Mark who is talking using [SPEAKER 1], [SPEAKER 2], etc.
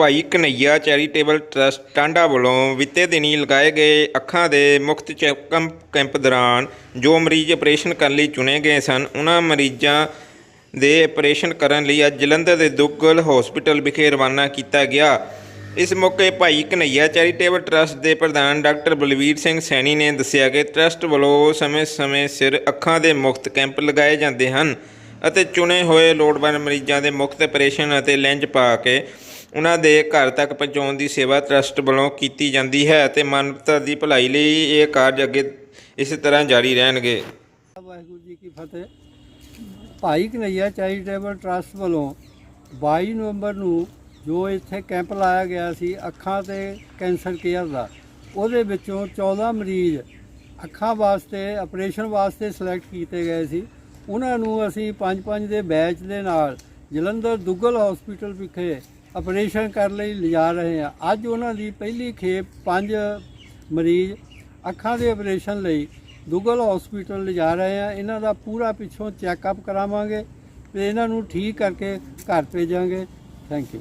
[SPEAKER 1] ਭਾਈ Kanhaiya charitable trust Tanda ਵੱਲੋਂ ਵਿਤੇ ਦਿਨੀ ਲਗਾਏ ਗਏ ਅੱਖਾਂ ਦੇ ਮੁਫਤ ਚੈੱਕਅਪ ਕੈਂਪ ਦੌਰਾਨ ਜੋ ਮਰੀਜ਼ ਆਪਰੇਸ਼ਨ ਕਰਨ ਲਈ ਚੁਣੇ ਗਏ ਸਨ ਉਹਨਾਂ ਮਰੀਜ਼ਾਂ ਦੇ ਆਪਰੇਸ਼ਨ ਕਰਨ ਲਈ ਅੱਜ ਜਲੰਧਰ ਦੇ ਦੁੱਗਲ ਹਸਪੀਟਲ ਵਿਖੇ ਰਵਾਨਾ ਕੀਤਾ ਗਿਆ। ਇਸ ਮੌਕੇ ਭਾਈ ਕਨਈਆ ਚੈਰੀਟੇਬਲ ਟਰਸਟ ਦੇ ਪ੍ਰਧਾਨ ਡਾਕਟਰ ਬਲਵੀਰ ਸਿੰਘ ਸੈਣੀ ਨੇ ਦੱਸਿਆ ਕਿ ਟਰਸਟ ਵੱਲੋਂ ਸਮੇਂ-ਸਮੇਂ ਸਿਰ ਅੱਖਾਂ ਦੇ ਮੁਫਤ ਕੈਂਪ ਲਗਾਏ ਜਾਂਦੇ ਹਨ ਅਤੇ ਚੁਣੇ ਹੋਏ ਲੋੜਵੰਦ ਮਰੀਜ਼ਾਂ ਦੇ ਮੁਫਤ ਆਪਰੇਸ਼ਨ ਅਤੇ ਲੈਂਜ ਪਾ ਕੇ ਉਹਨਾਂ ਦੇ ਘਰ ਤੱਕ ਪਹੁੰਚਾਉਣ ਦੀ ਸੇਵਾ ਟਰਸਟ ਵੱਲੋਂ ਕੀਤੀ ਜਾਂਦੀ ਹੈ ਅਤੇ ਮਾਨਵਤਾ ਦੀ ਭਲਾਈ ਲਈ ਇਹ ਕਾਰਜ ਅੱਗੇ ਇਸੇ ਤਰ੍ਹਾਂ ਜਾਰੀ ਰਹਿਣਗੇ।
[SPEAKER 2] ਵਾਹਿਗੁਰੂ ਜੀ ਕੀ ਫਤਿਹ। ਭਾਈ ਕਨਈਆ ਚੈਰੀਟੇਬਲ ਟਰਸਟ ਵੱਲੋਂ 22 ਨਵੰਬਰ ਨੂੰ ਜੋ ਇੱਥੇ ਕੈਂਪ ਲਾਇਆ ਗਿਆ ਸੀ ਅੱਖਾਂ ਤੇ ਕੈਂਸਰ ਕੇਅਰ ਦਾ, ਉਹਦੇ ਵਿੱਚੋਂ 14 ਮਰੀਜ਼ ਅੱਖਾਂ ਵਾਸਤੇ, ਆਪਰੇਸ਼ਨ ਵਾਸਤੇ ਸਿਲੈਕਟ ਕੀਤੇ ਗਏ ਸੀ। ਉਹਨਾਂ ਨੂੰ ਅਸੀਂ ਪੰਜ ਪੰਜ ਦੇ ਬੈਚ ਦੇ ਨਾਲ ਜਲੰਧਰ ਦੁੱਗਲ ਹਸਪੀਟਲ ਵਿਖੇ ਆਪਰੇਸ਼ਨ ਕਰਨ ਲਈ ਲਿਜਾ ਰਹੇ ਹਾਂ। ਅੱਜ ਉਹਨਾਂ ਦੀ ਪਹਿਲੀ ਖੇਪ ਪੰਜ ਮਰੀਜ਼ ਅੱਖਾਂ ਦੇ ਆਪਰੇਸ਼ਨ ਲਈ ਦੁੱਗਲ ਹਸਪੀਟਲ ਲਿਜਾ ਰਹੇ ਆ ਇਹਨਾਂ ਦਾ ਪੂਰਾ ਪਿੱਛੋਂ ਚੈੱਕਅਪ ਕਰਾਵਾਂਗੇ ਤੇ ਇਹਨਾਂ ਨੂੰ ਠੀਕ ਕਰਕੇ ਘਰ ਭੇਜਾਂਗੇ। Thank you